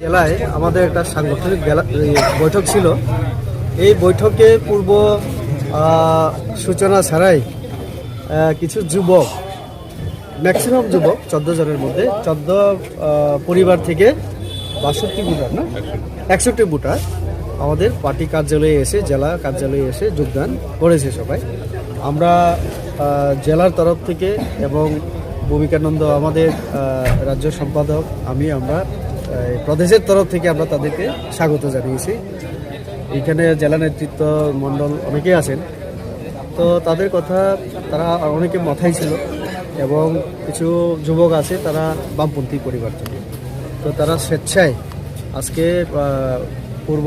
জেলায় আমাদের একটা সাংগঠনিক বৈঠক ছিল। এই বৈঠকে পূর্ব সূচনা ছাড়াই কিছু যুবক ম্যাক্সিমাম যুবক, চোদ্দ জনের মধ্যে, চোদ্দ পরিবার থেকে বাষট্টি ভোটার না? একষট্টি ভোটার আমাদের পার্টি কার্যালয়ে এসে, জেলা কার্যালয়ে এসে যোগদান করেছে সবাই। আমরা জেলার তরফ থেকে এবং ভূমিকানন্দ আমাদের রাজ্য সম্পাদক, আমি, আমরা প্রদেশের তরফ থেকে আমরা তাদেরকে স্বাগত জানিয়েছি। এখানে জেলা নেতৃত্ব মণ্ডল অনেকেই আছেন। তো তাদের কথা তারা অনেকে মাথায় ছিল এবং কিছু যুবক আছে তারা বামপন্থী পরিবার থেকে তো তারা স্বেচ্ছায় আজকে পূর্ব